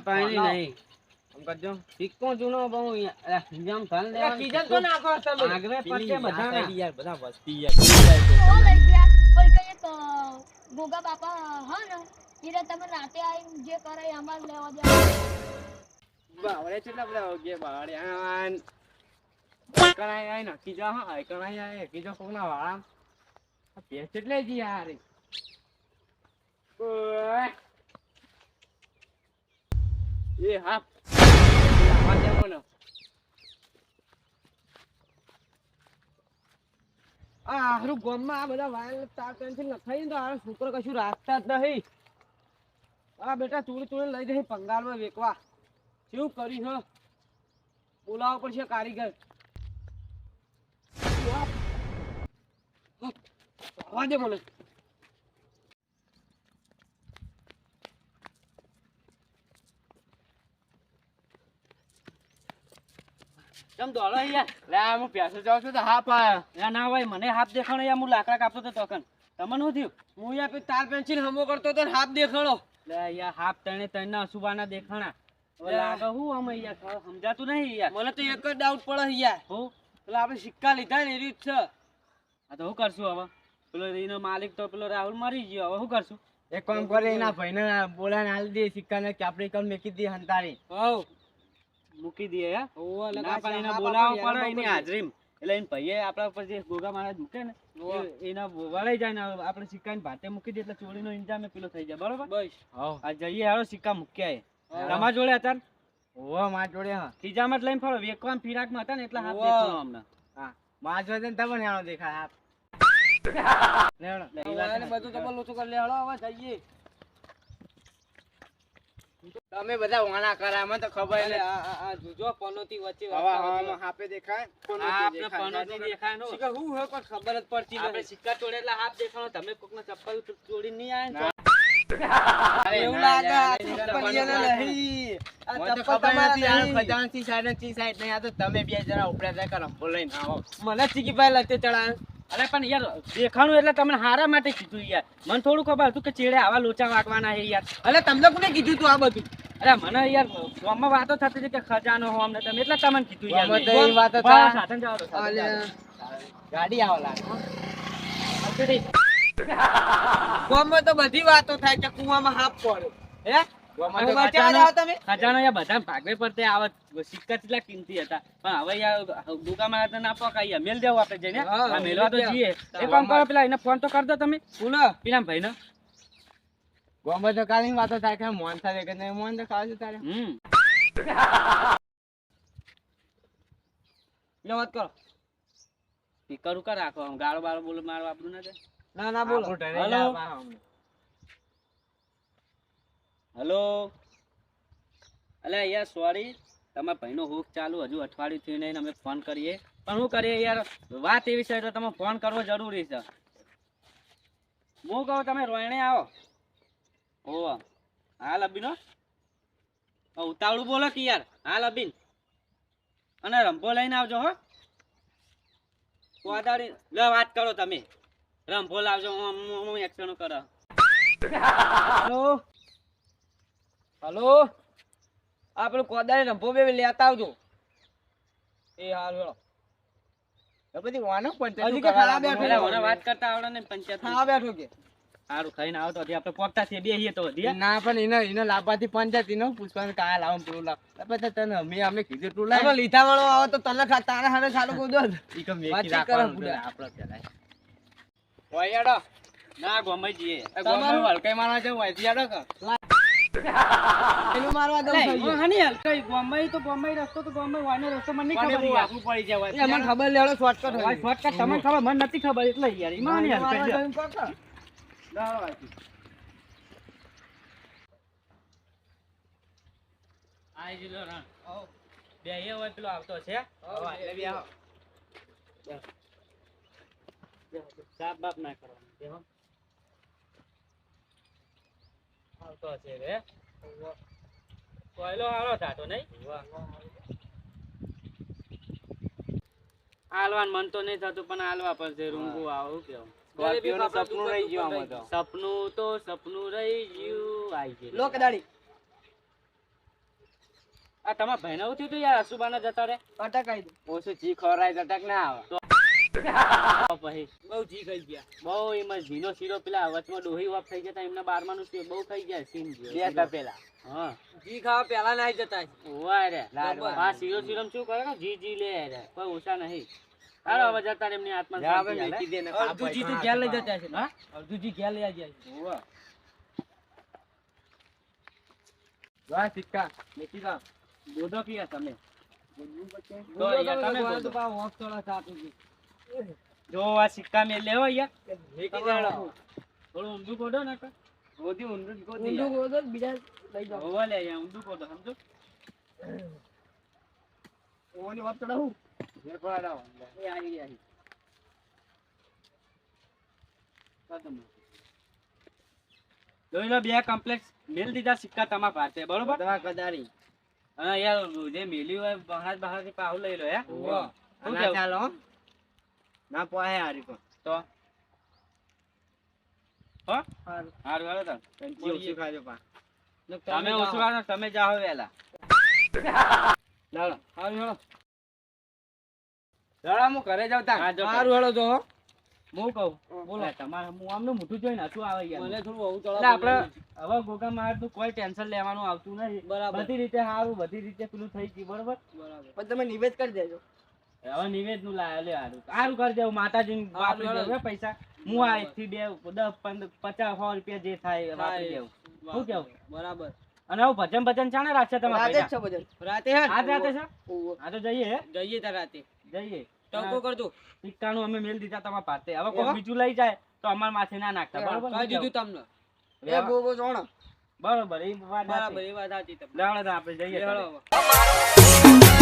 પાણી નહીં. આમ કરજો. સિક્કો જૂનો બહુ યાર, જેમ દે અરે તો નાખો તમે. આગરે પેલી પડશે ના યાર બધા વસ્તી ઓ લઈ ગયા. કોઈ કઈ તો ગોગા બાપા હા ને? હીરા તમે રાતે આવીને જે કરે અમાર લેવા દે બાવળે કેટલા બધા ઓગે બાવળે આન કણાઈ આઈ નક્કી જા હા કણાઈ આઈ કીજો કોકના વાળા. આ ભેંસ એટલે જ યાર ઓય. એ હા. આવા આ હારું ગામમાં આ બધા વાયલ તાર નખાઈ તો આ છોકરો કશું રાખતા જ નહીં. આ બેટા ચૂડી ચૂડી લઈ જઈ પંગાળમાં વેકવા. શું કરી હો? બોલાવવો પડશે કારીગર. દે મને. કેમ દોડો યાર લે હું પ્યાસો જાઉં છું તો હા પાયો ના ભાઈ મને હાથ દેખાણો યાર હું લાકડા કાપતો તો તોકન. તમને શું થયું? હું યાર તાર પેન્સિલ હમો કરતો તો ને હાથ દેખાડો લે યાર દેખાણા. લાગે હું સમજાતું નહીં યાર મને તો એક જ ડાઉટ પડે યાર હું? પેલા આપણે સિક્કા લીધા ને એ રીત છે. આ તો શું કરશું હવે? પેલો એનો માલિક તો પેલો રાહુલ મરી ગયો. હવે શું કરશું? એક કામ કરે એના ભાઈને બોલાને હાલ દે સિક્કા ને ચાપડી કર મેકી દે હંતારી. હો મૂકી દે ઓવા પણ એને બોલાવવો પડે એની હાજરીમાં એટલે એને ભાઈએ આપણા ઉપર જે ગોગા મહારાજ મૂકે ને એના વળાઈ જાય ને આપણે સિક્કા ભાતે મૂકી દે એટલે ચોરીનો ઇંજામ એ પેલો થઈ જાય બરોબર બસ આ જઈએ હારો સિક્કા મૂક્યા હા. તમારા જોડે હતા ને? ઓવા માં જોડે હા ખીજામાં જ લઈને ફરો વેકવામ ફિરાકમાં હતા ને એટલે હાથ દેખો દેખાણો હા માં જોડે ને તમને આનો દેખાય હાથ બધું તો બોલું છું કરી લે હળો હવે જઈએ તમે બધા વાણા કરામાં તો ખબર આ જોજો પનોતી વચ્ચે હવા હાપે દેખાય આપણે પનોતી દેખાય નો. શીખર હું હોય પણ ખબર જ પડતી આપણે સિક્કા તોડે એટલે હાથ દેખાણો તમે કોકને ચપ્પલ તોડી નહીં આવે ને ના. એવું લાગે ચપ્પલ નહીં. આ ચપ્પલ તમારા નહીં. ખજાનચી side અને ચી side નહીં, આ તો તમે બે જણા ઉપડ્યા હતા કે રંભો લઈને આવો. મને ચીકીભાઈ લતે ચડાય અરે પણ યાર દેખાણું એટલે તમને હારા માટે કીધું યાર. મને થોડું ખબર હતું કે ચેડે આવા લોચા વાગવાના છે યાર. અરે તમને કોને કીધું તું આ બધું? અરે મને યાર ગામમાં વાતો થતી હતી કે ખજાનો હો અમને તમે એટલે તમને કીધું યાર. વાતો સાધન જવા દો, સાધન જવા દો. ગાડી આવો લાગે. ગામમાં તો બધી વાતો થાય કે કુવામાં હાફ પડે. હે? ગામમાં હવે તો બચાવવા ખજાનો- જાઓ તમે? ખજાનો યાર બધા ભાગવે પડતે આવે સિક્કા કેટલા કિંમતી હતા. પણ હવે યાર દુકાનમાં ના પકાય મેલ દેવું આપણે જઈને. મેલવા તો જઈએ. એ કામ કરો પેલા એને ફોન તો કરી દો તમે. બોલો. પેલા ભાઈને. ગામમાં તો કાલની વાતો થાય કે મોહન થાય કે નહીં મોહન તો ખાવા તારે હમ. લે વાત કરો. સ્પીકર ઉપર રાખો આમ ગાળો બાળો બોલો મારો આપણું ના ના ના બોલો. હલો. હલો? અલે યાર સોરી. તમારા ભાઈનો હુક ચાલુ હજુ અઠવાડિયું થયું નહીં અમે ફોન કરીએ. પણ હું કરીએ યાર વાત એવી છે એટલે તમે ફોન કરવો જરૂરી છે. હું કહું તમે રોયણે આવો. ઓહો હાલ અબીનો ઉતાવળું બોલો કે યાર હાલ અબીન અને રંભો લઈને આવજો હો. કોદાળી લે વાત કરો તમે. રંભો લાવજો હું હું- હું એક્શન કરો. હલો? હલો? આ પેલું કોદાળી રંભો બે લેતા આવજો. એ હાલ હેલો તો વાનો પણ હજી કે કરવા? બેઠો મને વાત કરતા આવડે ને પંચાયત હા બેઠો કે? સારું ખાઈને આવો હજી આપણે પોકતા છીએ બેહીએ તો હજી ના પણ એને એને લાભાથી પંચાયત એને પૂછવાનું કે લાવો પેલું લાવો. પછી તને અમે અમે કીધું તું લાવ લીધા વાળો આવે તો તને ખા- તારા હારે સારું. ઈ. આપણે પહેલા. ઓય ના ગમે જઈએ એ ગામમાં હલકાઈ મારવા જવું હોય યાડો કે? મારવા દઉં અલે, થઈ હું બોમ્બઈ તો બોમ્બઈ રસ્તો તો બોમ્બઈ વાયનો રસ્તો મને ખબર એવું યાર. પડી જાય એ મને ખબર લેવડો શોર્ટકટ હોય shortcut તમને ખબર મને નથી ખબર એટલે યાર એમાં હાની હલકાઈ મારવા યાર. આઈ જીલો રણ. બેહીએ હોય પેલો આવતો છે હવે એટલે બી આવો. સાપ બાપ ના કરવાનું બેહો. આવતો છે રે કોયલો હારો થાતો નહીં? હાલવાન મન તો નહીં થતું પણ હાલવા પડશે રૂંગું આવું કેવું. સપનું રહી ગયું આમાં તો. સપનું તો સપનું રહી ગયું. આઈ ગયું. આ તમારા ભાઈ ના થયું હતું યાર અશુબાના જતા રે અટકાઈ દે. ઓછું ચી ખવરાય અટક ના આવે. બહુ જી ખાઈ ગયા. બહુ એમાં ઝીનો શીરો પેલા વચમાં ડોહી વાપ થઈ જતા એમના બારમાનું છે બહુ ખાઈ ગયા સીન બે તપેલા હા. જી ખાવા પેલા ના જતા. ઓવા રે. આ શીરો શીરો શું કરે જી જી લે રે. કોઈ ઓછા નહીં. હાલો હવે જતા એમની આત્મા શાંતિ દે ને. તો ઘેર લઈ જતા છે હા? અડધું ઘેર લઈ જાય. ઓવા. વાહ સિક્કા. મેથી કા ગોદો તમે. તો તમે. તો પાછું હોફ થોડા ગયું. જો આ સિક્કા મે લેવો યાર તમે. થોડું ઊંધું કોડો ને ગોદી ઊંધું જ ઊંધું યાર. બીજા લઈ જાઓ. હોવા લે યાર ઊંધું કોડો સમજો ઓની વાત ચડાવું. જે ખવડાવો. એ આવી આવી ખતમ. જોઈ લો બે કમ્પ્લેક્સ મેલ દીધા સિક્કા તમારા પાસે બરોબર દવા કદારી હા યાર જે મેલ્યું હોય બહાર બહારથી પાહુ લઈ લો યાર? ચાલો. ના પોહે હારી પણ. તો? હો? હાર. હારું હાલો તો જી ઓછું ખાજો પા. તમે જાઓ. ઓછું ખાજો તમે જાઓ વેલા. હાલો. હારું હેળો. ચાલો હું ઘરે જાવ તા હારું હેળો જો હો. કહું? બોલો. તમારે હું આમનું મોઢું જોઈને હસવું આવે યાર. મને થોડું બહુ એટલે આપણે હવે ગોગા માર તું કોઈ ટેન્શન લેવાનું આવતું નથી બરાબર. બધી રીતે હારું બધી રીતે પેલું થઈ ગયું બરાબર? બરાબર. પણ તમે નિવેદ કરી દેજો. હવે નિવેદનું લાયા લે હારું હારું કરી દેવું માતાજી વાપરી દેવું પૈસા. હું આ એકથી બે દસ પંદર પચાસ સો રૂપિયા જે થાય વાપરી દેવું. શું કેવું? બરાબર. અને હવે ભજન ભજન છે ને રાખશે તમારે રાતે છે બધું રાતે હે? આજ રાતે છે. હા તો જઈએ જઈએ તાર રાતે. જઈએ. ટકો કરજો. સિક્કાનું અમે મેલ દીધા તમારા પાસે. હવે કોઈ બીજું લઈ જાય તો અમાર માથે ના નાખતા. બરોબર કહી દીધું તમને? એ બો બો જોણ. બરોબર એ વાત બરાબર એ વાત સાચી તમને. લેવડો આપણે જઈએ.